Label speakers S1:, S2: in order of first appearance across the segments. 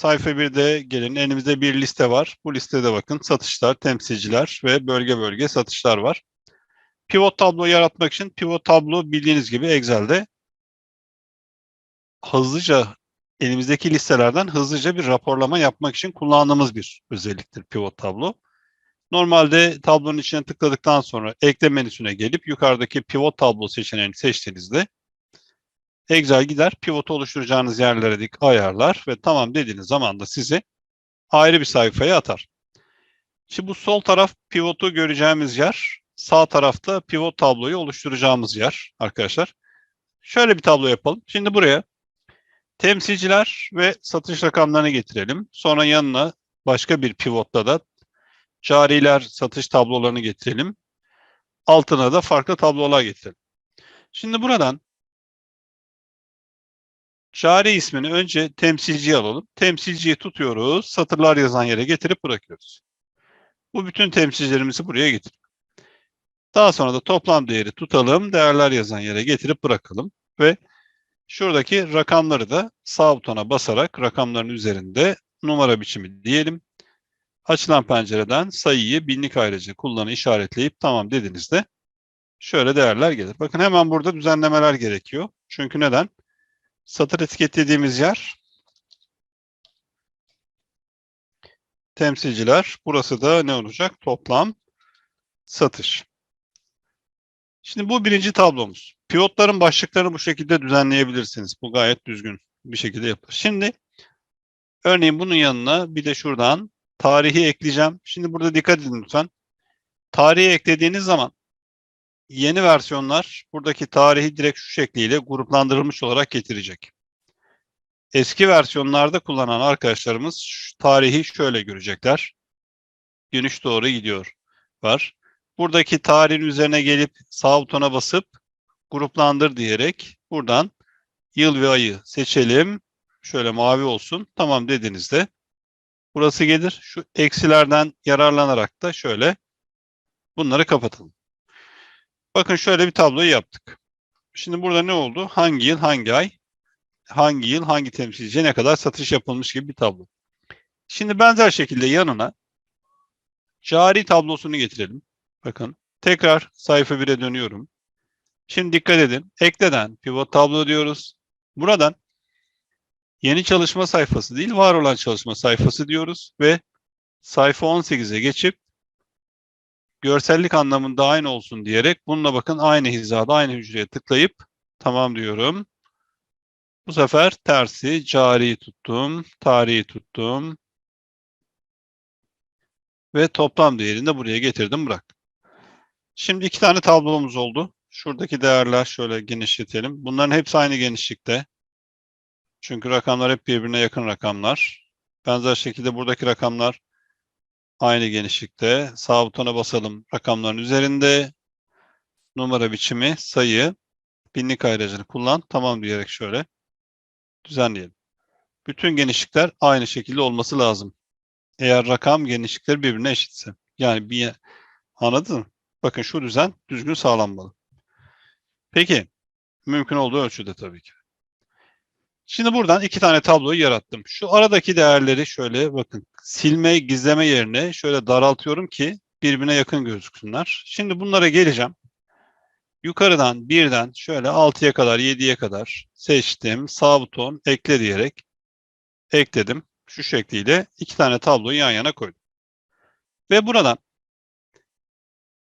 S1: Sayfa 1'de gelin. Elimizde bir liste var. Bu listede bakın satışlar, temsilciler ve bölge bölge satışlar var. Pivot tablo yaratmak için pivot tablo bildiğiniz gibi Excel'de hızlıca elimizdeki listelerden hızlıca bir raporlama yapmak için kullandığımız bir özelliktir pivot tablo. Normalde tablonun içine tıkladıktan sonra ekle menüsüne gelip yukarıdaki pivot tablo seçeneğini seçtiğinizde Excel gider pivotu oluşturacağınız yerlere dik ayarlar ve tamam dediğiniz zaman da sizi ayrı bir sayfaya atar. Şimdi bu sol taraf pivotu göreceğimiz yer, sağ tarafta pivot tabloyu oluşturacağımız yer arkadaşlar. Şöyle bir tablo yapalım. Şimdi buraya temsilciler ve satış rakamlarını getirelim. Sonra yanına başka bir pivotla da cariler satış tablolarını getirelim. Altına da farklı tablolar getirelim. Şimdi buradan Cari ismini önce temsilciye alalım. Temsilciyi tutuyoruz. Satırlar yazan yere getirip bırakıyoruz. Bu bütün temsilcilerimizi buraya getir. Daha sonra da toplam değeri tutalım. Değerler yazan yere getirip bırakalım. Ve şuradaki rakamları da sağ butona basarak rakamların üzerinde numara biçimi diyelim. Açılan pencereden sayıyı binlik ayrıca kullanı işaretleyip tamam dediğinizde şöyle değerler gelir. Bakın hemen burada düzenlemeler gerekiyor. Çünkü neden? Satır etiketlediğimiz yer temsilciler. Burası da ne olacak? Toplam satış. Şimdi bu birinci tablomuz. Pivotların başlıklarını bu şekilde düzenleyebilirsiniz. Bu gayet düzgün bir şekilde yapılır. Şimdi örneğin bunun yanına bir de şuradan tarihi ekleyeceğim. Şimdi burada dikkat edin lütfen. Tarihi eklediğiniz zaman yeni versiyonlar buradaki tarihi direkt şu şekliyle gruplandırılmış olarak getirecek. Eski versiyonlarda kullanan arkadaşlarımız tarihi şöyle görecekler. Dönüş doğru gidiyor var. Buradaki tarihin üzerine gelip sağ butona basıp gruplandır diyerek buradan yıl ve ayı seçelim. Şöyle mavi olsun. Tamam dediğinizde burası gelir. Şu eksilerden yararlanarak da şöyle bunları kapatalım. Bakın şöyle bir tabloyu yaptık. Şimdi burada ne oldu? Hangi yıl, hangi ay, hangi yıl, hangi temsilciye ne kadar satış yapılmış gibi bir tablo. Şimdi benzer şekilde yanına cari tablosunu getirelim. Bakın tekrar sayfa 1'e dönüyorum. Şimdi dikkat edin. Ekleden pivot tablo diyoruz. Buradan yeni çalışma sayfası değil, var olan çalışma sayfası diyoruz ve sayfa 18'e geçip görsellik anlamında aynı olsun diyerek bununla bakın aynı hizada aynı hücreye tıklayıp tamam diyorum. Bu sefer tersi cari tuttum, tarihi tuttum ve toplam değerini de buraya getirdim bıraktım. Şimdi iki tane tablomuz oldu. Şuradaki değerler şöyle genişletelim. Bunların hepsi aynı genişlikte. Çünkü rakamlar hep birbirine yakın rakamlar. Benzer şekilde buradaki rakamlar Aynı genişlikte. Sağ butona basalım. Rakamların üzerinde numara biçimi, sayı, binlik ayracını kullan. Tamam diyerek şöyle düzenleyelim. Bütün genişlikler aynı şekilde olması lazım. Eğer rakam genişlikleri birbirine eşitse. Yani bir anladın mı? Bakın şu düzen düzgün sağlanmalı. Peki mümkün olduğu ölçüde tabii ki. Şimdi buradan iki tane tabloyu yarattım. Şu aradaki değerleri şöyle bakın silme, gizleme yerine şöyle daraltıyorum ki birbirine yakın gözüksünler. Şimdi bunlara geleceğim. Yukarıdan birden şöyle 6'ya kadar 7'ye kadar seçtim. Sağ buton ekle diyerek ekledim. Şu şekliyle iki tane tabloyu yan yana koydum. Ve buradan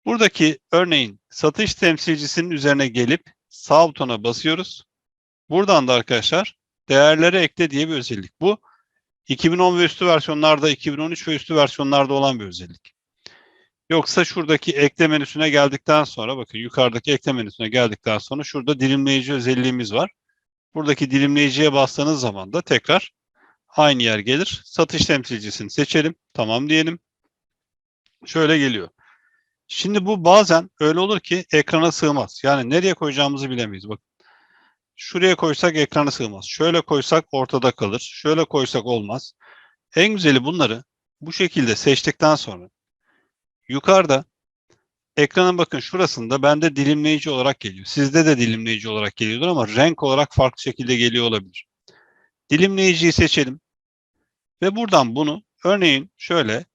S1: buradaki örneğin satış temsilcisinin üzerine gelip sağ butona basıyoruz. Buradan da arkadaşlar değerleri ekle diye bir özellik. Bu 2010 ve üstü versiyonlarda, 2013 ve üstü versiyonlarda olan bir özellik. Yoksa şuradaki ekle menüsüne geldikten sonra bakın yukarıdaki ekle menüsüne geldikten sonra şurada dilimleyici özelliğimiz var. Buradaki dilimleyiciye bastığınız zaman da tekrar aynı yer gelir. Satış temsilcisini seçelim. Tamam diyelim. Şöyle geliyor. Şimdi bu bazen öyle olur ki ekrana sığmaz. Yani nereye koyacağımızı bilemeyiz. Bakın Şuraya koysak ekrana sığmaz. Şöyle koysak ortada kalır. Şöyle koysak olmaz. En güzeli bunları bu şekilde seçtikten sonra yukarıda ekranın bakın şurasında bende dilimleyici olarak geliyor. Sizde de dilimleyici olarak geliyordur ama renk olarak farklı şekilde geliyor olabilir. Dilimleyiciyi seçelim. Ve buradan bunu örneğin şöyle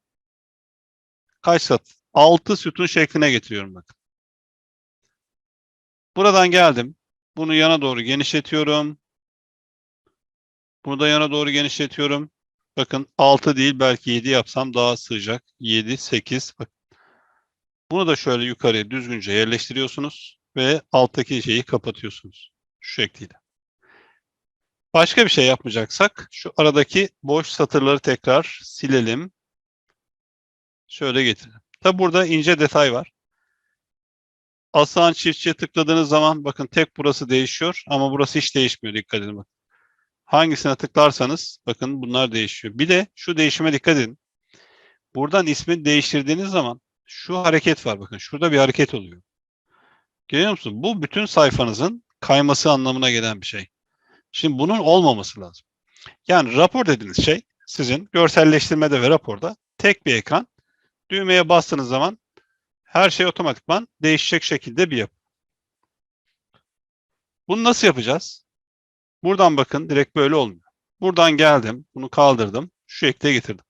S1: kaç sat? 6 sütun şekline getiriyorum bakın. Buradan geldim. Bunu yana doğru genişletiyorum. Bunu da yana doğru genişletiyorum. Bakın 6 değil belki 7 yapsam daha sığacak. 7, 8. Bak. Bunu da şöyle yukarıya düzgünce yerleştiriyorsunuz ve alttaki şeyi kapatıyorsunuz. Şu şekliyle. Başka bir şey yapmayacaksak şu aradaki boş satırları tekrar silelim. Şöyle getirelim. Tabi burada ince detay var. Aslan çiftçiye tıkladığınız zaman bakın tek burası değişiyor ama burası hiç değişmiyor. Dikkat edin bakın. Hangisine tıklarsanız bakın bunlar değişiyor. Bir de şu değişime dikkat edin. Buradan ismi değiştirdiğiniz zaman şu hareket var bakın. Şurada bir hareket oluyor. Görüyor musun? Bu bütün sayfanızın kayması anlamına gelen bir şey. Şimdi bunun olmaması lazım. Yani rapor dediğiniz şey sizin görselleştirmede ve raporda tek bir ekran. Düğmeye bastığınız zaman her şey otomatikman değişecek şekilde bir yapı. Bunu nasıl yapacağız? Buradan bakın direkt böyle olmuyor. Buradan geldim, bunu kaldırdım, şu şekle getirdim.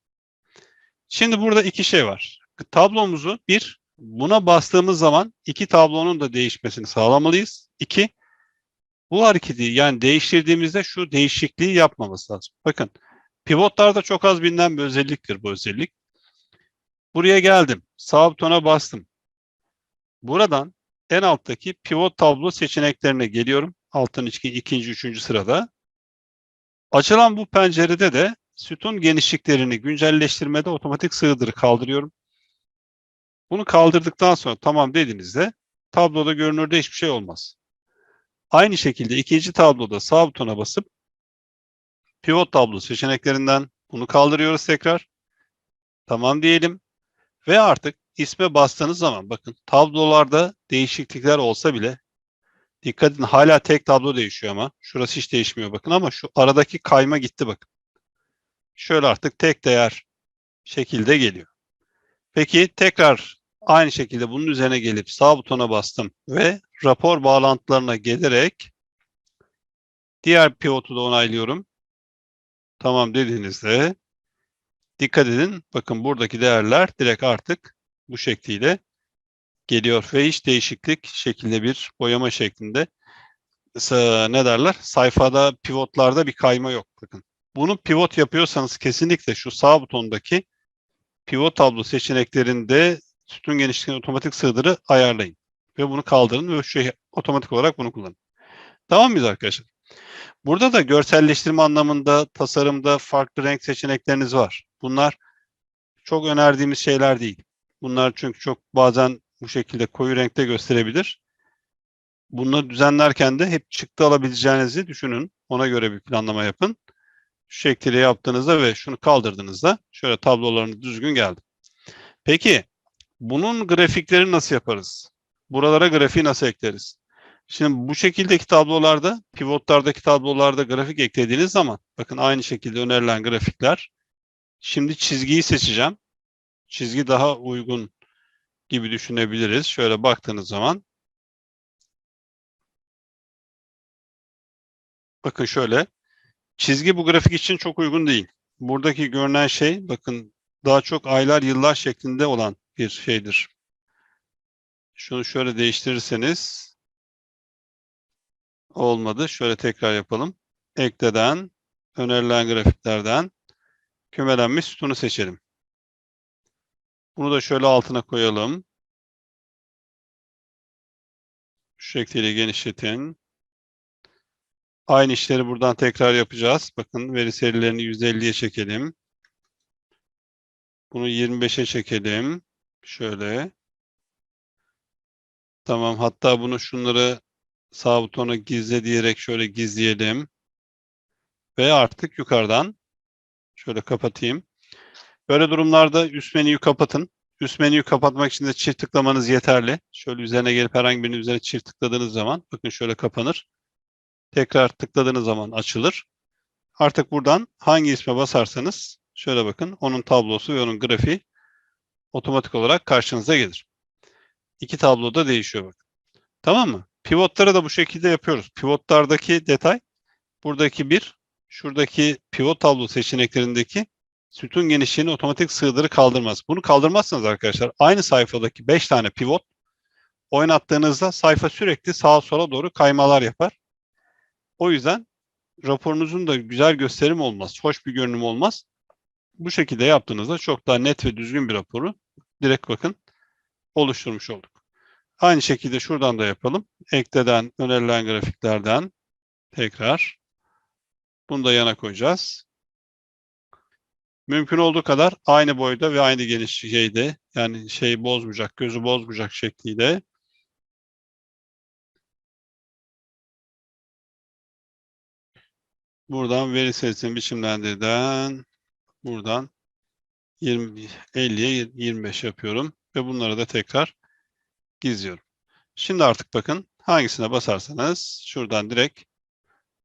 S1: Şimdi burada iki şey var. Tablomuzu bir, buna bastığımız zaman iki tablonun da değişmesini sağlamalıyız. İki, bu hareketi yani değiştirdiğimizde şu değişikliği yapmamız lazım. Bakın pivotlarda çok az bilinen bir özelliktir bu özellik. Buraya geldim. Sağ butona bastım. Buradan en alttaki pivot tablo seçeneklerine geliyorum. Altın iki, ikinci, üçüncü sırada. Açılan bu pencerede de sütun genişliklerini güncelleştirmede otomatik sığdırı kaldırıyorum. Bunu kaldırdıktan sonra tamam dediğinizde tabloda görünürde hiçbir şey olmaz. Aynı şekilde ikinci tabloda sağ butona basıp pivot tablo seçeneklerinden bunu kaldırıyoruz tekrar. Tamam diyelim. Ve artık isme bastığınız zaman bakın tablolarda değişiklikler olsa bile dikkat edin hala tek tablo değişiyor ama şurası hiç değişmiyor bakın ama şu aradaki kayma gitti bakın. Şöyle artık tek değer şekilde geliyor. Peki tekrar aynı şekilde bunun üzerine gelip sağ butona bastım ve rapor bağlantılarına gelerek diğer pivotu da onaylıyorum. Tamam dediğinizde dikkat edin. Bakın buradaki değerler direkt artık bu şekliyle geliyor ve hiç değişiklik şekilde bir boyama şeklinde ne derler? Sayfada pivotlarda bir kayma yok. Bakın. Bunu pivot yapıyorsanız kesinlikle şu sağ butondaki pivot tablo seçeneklerinde sütun genişliğini otomatik sığdırı ayarlayın. Ve bunu kaldırın ve şey, otomatik olarak bunu kullanın. Tamam mıyız arkadaşlar? Burada da görselleştirme anlamında tasarımda farklı renk seçenekleriniz var. Bunlar çok önerdiğimiz şeyler değil. Bunlar çünkü çok bazen bu şekilde koyu renkte gösterebilir. Bunları düzenlerken de hep çıktı alabileceğinizi düşünün. Ona göre bir planlama yapın. Şu şekilde yaptığınızda ve şunu kaldırdığınızda şöyle tablolarınız düzgün geldi. Peki bunun grafiklerini nasıl yaparız? Buralara grafiği nasıl ekleriz? Şimdi bu şekildeki tablolarda, pivotlardaki tablolarda grafik eklediğiniz zaman, bakın aynı şekilde önerilen grafikler. Şimdi çizgiyi seçeceğim. Çizgi daha uygun gibi düşünebiliriz. Şöyle baktığınız zaman. Bakın şöyle. Çizgi bu grafik için çok uygun değil. Buradaki görünen şey, bakın daha çok aylar, yıllar şeklinde olan bir şeydir. Şunu şöyle değiştirirseniz olmadı. Şöyle tekrar yapalım. Ekleden, önerilen grafiklerden kümelenmiş sütunu seçelim. Bunu da şöyle altına koyalım. Şu şekilde genişletin. Aynı işleri buradan tekrar yapacağız. Bakın veri serilerini 150'ye çekelim. Bunu 25'e çekelim. Şöyle. Tamam. Hatta bunu şunları sağ butona gizle diyerek şöyle gizleyelim. Ve artık yukarıdan şöyle kapatayım. Böyle durumlarda üst menüyü kapatın. Üst menüyü kapatmak için de çift tıklamanız yeterli. Şöyle üzerine gelip herhangi birinin üzerine çift tıkladığınız zaman bakın şöyle kapanır. Tekrar tıkladığınız zaman açılır. Artık buradan hangi isme basarsanız şöyle bakın onun tablosu ve onun grafiği otomatik olarak karşınıza gelir. İki tablo da değişiyor bakın. Tamam mı? Pivotları da bu şekilde yapıyoruz. Pivotlardaki detay buradaki bir, şuradaki pivot tablo seçeneklerindeki sütun genişliğini otomatik sığdırı kaldırmaz. Bunu kaldırmazsanız arkadaşlar aynı sayfadaki 5 tane pivot oynattığınızda sayfa sürekli sağa sola doğru kaymalar yapar. O yüzden raporunuzun da güzel gösterim olmaz, hoş bir görünüm olmaz. Bu şekilde yaptığınızda çok daha net ve düzgün bir raporu direkt bakın oluşturmuş olduk. Aynı şekilde şuradan da yapalım. Ekleden, önerilen grafiklerden tekrar bunu da yana koyacağız. Mümkün olduğu kadar aynı boyda ve aynı genişlikte yani şey bozmayacak, gözü bozmayacak şekliyle buradan veri serisini biçimlendirden buradan 20 50'ye 25 yapıyorum ve bunları da tekrar gizliyorum. Şimdi artık bakın hangisine basarsanız şuradan direkt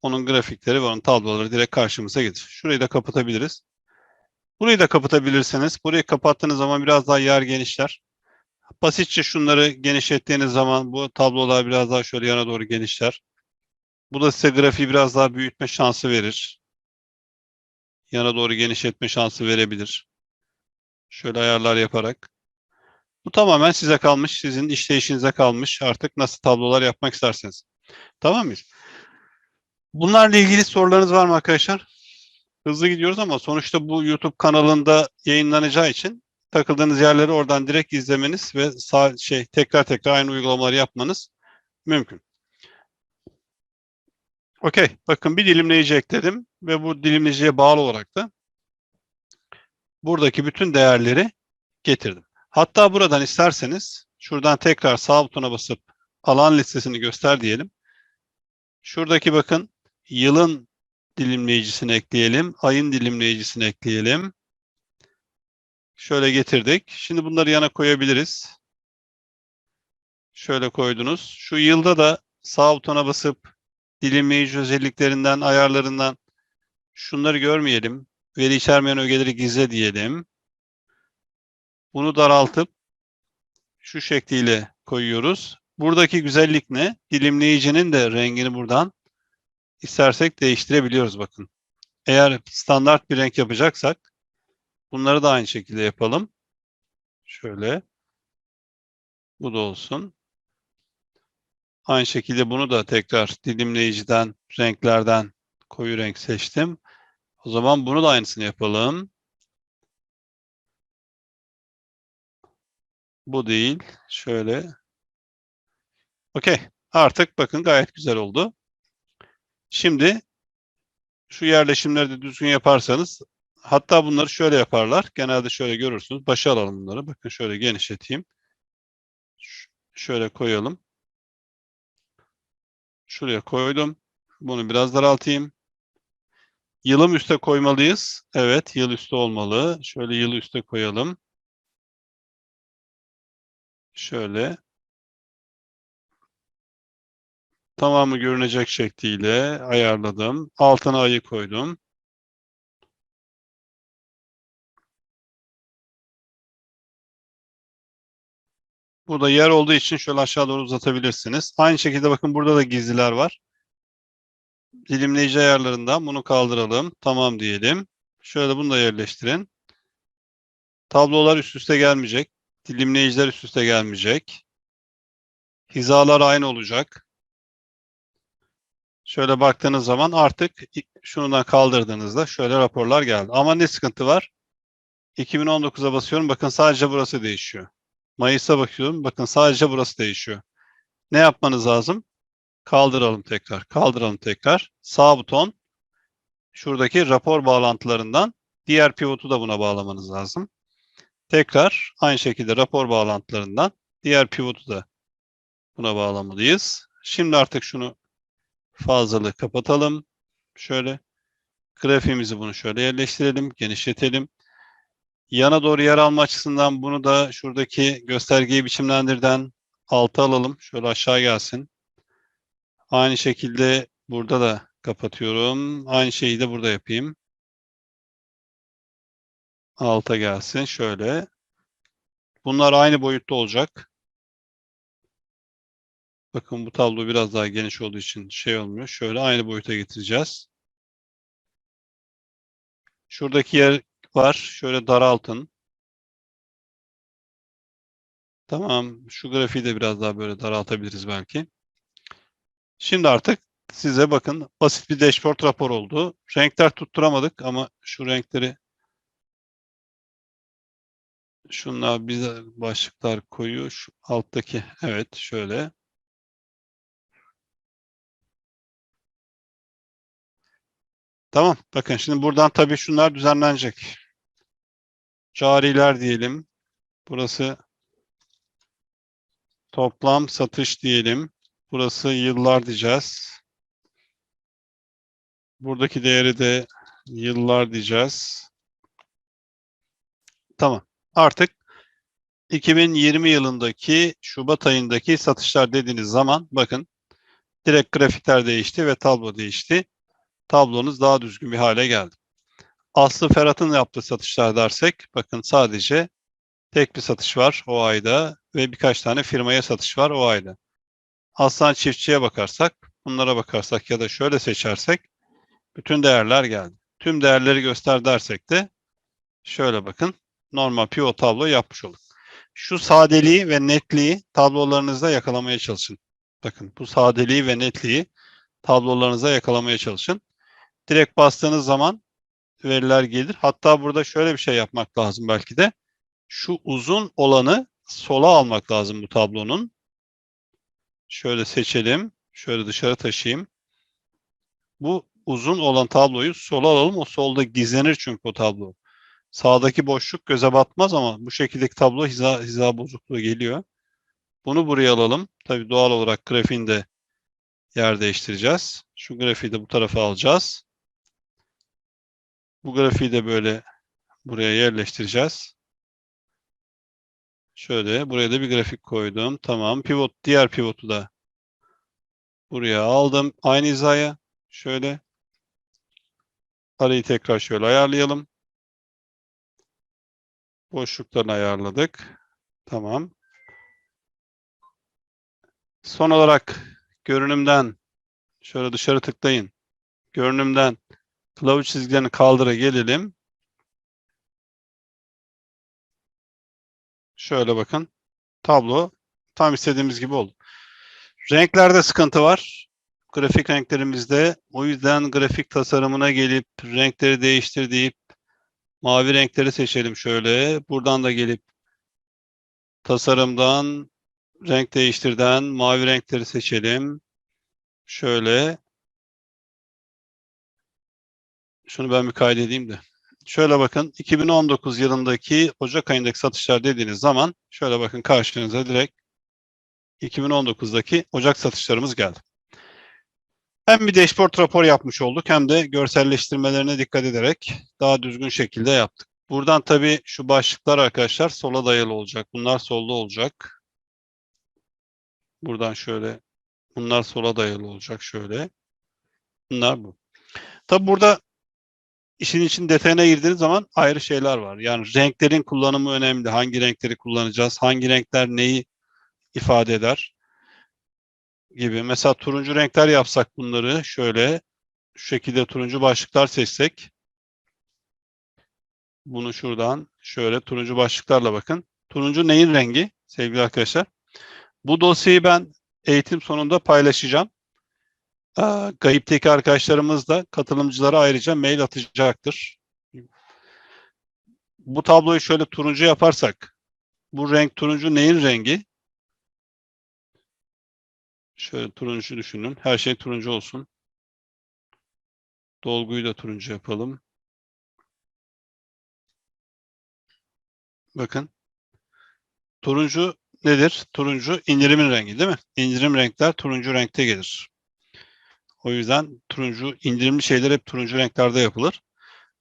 S1: onun grafikleri ve onun tabloları direkt karşımıza gelir. Şurayı da kapatabiliriz. Burayı da kapatabilirsiniz. Burayı kapattığınız zaman biraz daha yer genişler. Basitçe şunları genişlettiğiniz zaman bu tablolar biraz daha şöyle yana doğru genişler. Bu da size grafiği biraz daha büyütme şansı verir. Yana doğru genişletme şansı verebilir. Şöyle ayarlar yaparak. Bu tamamen size kalmış, sizin işleyişinize kalmış. Artık nasıl tablolar yapmak isterseniz. Tamam mıyız? Bunlarla ilgili sorularınız var mı arkadaşlar? Hızlı gidiyoruz ama sonuçta bu YouTube kanalında yayınlanacağı için takıldığınız yerleri oradan direkt izlemeniz ve sağ, şey tekrar tekrar aynı uygulamaları yapmanız mümkün. Okey. Bakın bir dilimleyici ekledim ve bu dilimleyiciye bağlı olarak da buradaki bütün değerleri getirdim. Hatta buradan isterseniz şuradan tekrar sağ butona basıp alan listesini göster diyelim. Şuradaki bakın yılın dilimleyicisini ekleyelim. Ayın dilimleyicisini ekleyelim. Şöyle getirdik. Şimdi bunları yana koyabiliriz. Şöyle koydunuz. Şu yılda da sağ butona basıp dilimleyici özelliklerinden, ayarlarından şunları görmeyelim. Veri içermeyen ögeleri gizle diyelim. Bunu daraltıp şu şekliyle koyuyoruz. Buradaki güzellik ne? Dilimleyicinin de rengini buradan istersek değiştirebiliyoruz bakın. Eğer standart bir renk yapacaksak bunları da aynı şekilde yapalım. Şöyle. Bu da olsun. Aynı şekilde bunu da tekrar dilimleyiciden, renklerden koyu renk seçtim. O zaman bunu da aynısını yapalım. Bu değil. Şöyle. Okey. Artık bakın gayet güzel oldu. Şimdi şu yerleşimleri de düzgün yaparsanız hatta bunları şöyle yaparlar. Genelde şöyle görürsünüz. Başa alalım bunları. Bakın şöyle genişleteyim. Ş şöyle koyalım. Şuraya koydum. Bunu biraz daraltayım. Yılım üste koymalıyız. Evet, yıl üstte olmalı. Şöyle yılı üste koyalım. Şöyle. Tamamı görünecek şekliyle ayarladım. Altına ayı koydum. Burada yer olduğu için şöyle aşağı doğru uzatabilirsiniz. Aynı şekilde bakın burada da gizliler var. Dilimleyici ayarlarından bunu kaldıralım. Tamam diyelim. Şöyle bunu da yerleştirin. Tablolar üst üste gelmeyecek. Dilimleyiciler üst üste gelmeyecek. Hizalar aynı olacak. Şöyle baktığınız zaman artık şundan kaldırdığınızda şöyle raporlar geldi. Ama ne sıkıntı var? 2019'a basıyorum. Bakın sadece burası değişiyor. Mayıs'a bakıyorum. Bakın sadece burası değişiyor. Ne yapmanız lazım? Kaldıralım tekrar. Kaldıralım tekrar. Sağ buton. Şuradaki rapor bağlantılarından diğer pivotu da buna bağlamanız lazım. Tekrar aynı şekilde rapor bağlantılarından diğer pivotu da buna bağlamalıyız. Şimdi artık şunu fazlalığı kapatalım. Şöyle grafiğimizi bunu şöyle yerleştirelim, genişletelim. Yana doğru yer alma açısından bunu da şuradaki göstergeyi biçimlendirden alta alalım. Şöyle aşağı gelsin. Aynı şekilde burada da kapatıyorum. Aynı şeyi de burada yapayım. Alta gelsin. Şöyle. Bunlar aynı boyutta olacak. Bakın bu tablo biraz daha geniş olduğu için şey olmuyor. Şöyle aynı boyuta getireceğiz. Şuradaki yer var. Şöyle daraltın. Tamam. Şu grafiği de biraz daha böyle daraltabiliriz belki. Şimdi artık size bakın basit bir dashboard rapor oldu. Renkler tutturamadık ama şu renkleri şunlar bize başlıklar koyuyor. Şu alttaki evet şöyle. Tamam. Bakın şimdi buradan tabii şunlar düzenlenecek. Cariler diyelim. Burası toplam satış diyelim. Burası yıllar diyeceğiz. Buradaki değeri de yıllar diyeceğiz. Tamam. Artık 2020 yılındaki Şubat ayındaki satışlar dediğiniz zaman bakın direkt grafikler değişti ve tablo değişti. Tablonuz daha düzgün bir hale geldi. Aslı Ferhat'ın yaptığı satışlar dersek bakın sadece tek bir satış var o ayda ve birkaç tane firmaya satış var o ayda. Aslan Çiftçi'ye bakarsak, bunlara bakarsak ya da şöyle seçersek bütün değerler geldi. Tüm değerleri göster dersek de şöyle bakın normal pivot tablo yapmış olduk. Şu sadeliği ve netliği tablolarınızda yakalamaya çalışın. Bakın bu sadeliği ve netliği tablolarınıza yakalamaya çalışın. Direkt bastığınız zaman veriler gelir. Hatta burada şöyle bir şey yapmak lazım belki de. Şu uzun olanı sola almak lazım bu tablonun. Şöyle seçelim. Şöyle dışarı taşıyayım. Bu uzun olan tabloyu sola alalım. O solda gizlenir çünkü o tablo. Sağdaki boşluk göze batmaz ama bu şekildeki tablo hiza, hiza bozukluğu geliyor. Bunu buraya alalım. Tabii doğal olarak grafiğinde yer değiştireceğiz. Şu grafiği de bu tarafa alacağız. Bu grafiği de böyle buraya yerleştireceğiz. Şöyle buraya da bir grafik koydum. Tamam. Pivot diğer pivotu da buraya aldım. Aynı hizaya. Şöyle arayı tekrar şöyle ayarlayalım. Boşluklarını ayarladık. Tamam. Son olarak görünümden şöyle dışarı tıklayın. Görünümden kılavuz çizgilerini kaldıra gelelim. Şöyle bakın. Tablo tam istediğimiz gibi oldu. Renklerde sıkıntı var. Grafik renklerimizde. O yüzden grafik tasarımına gelip renkleri değiştir deyip mavi renkleri seçelim şöyle. Buradan da gelip tasarımdan renk değiştirden mavi renkleri seçelim. Şöyle. Şunu ben bir kaydedeyim de. Şöyle bakın 2019 yılındaki Ocak ayındaki satışlar dediğiniz zaman şöyle bakın karşınıza direkt 2019'daki Ocak satışlarımız geldi. Hem bir dashboard rapor yapmış olduk hem de görselleştirmelerine dikkat ederek daha düzgün şekilde yaptık. Buradan tabii şu başlıklar arkadaşlar sola dayalı olacak. Bunlar solda olacak. Buradan şöyle bunlar sola dayalı olacak şöyle. Bunlar bu. Tabii burada işin için detayına girdiğiniz zaman ayrı şeyler var. Yani renklerin kullanımı önemli. Hangi renkleri kullanacağız? Hangi renkler neyi ifade eder? Gibi. Mesela turuncu renkler yapsak bunları şöyle şu şekilde turuncu başlıklar seçsek bunu şuradan şöyle turuncu başlıklarla bakın. Turuncu neyin rengi sevgili arkadaşlar? Bu dosyayı ben eğitim sonunda paylaşacağım. Gayip'teki arkadaşlarımız da katılımcılara ayrıca mail atacaktır. Bu tabloyu şöyle turuncu yaparsak, bu renk turuncu neyin rengi? Şöyle turuncu düşünün. Her şey turuncu olsun. Dolguyu da turuncu yapalım. Bakın. Turuncu nedir? Turuncu indirimin rengi değil mi? İndirim renkler turuncu renkte gelir. O yüzden turuncu indirimli şeyler hep turuncu renklerde yapılır.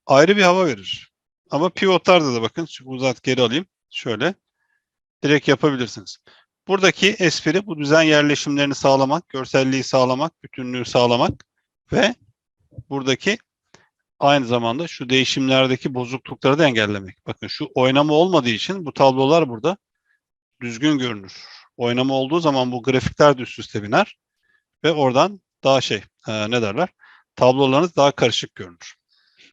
S1: Ayrı bir hava verir. Ama pivotlarda da bakın uzat geri alayım. Şöyle direkt yapabilirsiniz. Buradaki espri bu düzen yerleşimlerini sağlamak, görselliği sağlamak, bütünlüğü sağlamak ve buradaki aynı zamanda şu değişimlerdeki bozuklukları da engellemek. Bakın şu oynama olmadığı için bu tablolar burada düzgün görünür. Oynama olduğu zaman bu grafikler de üst üste biner ve oradan daha şey e, ne derler tablolarınız daha karışık görünür.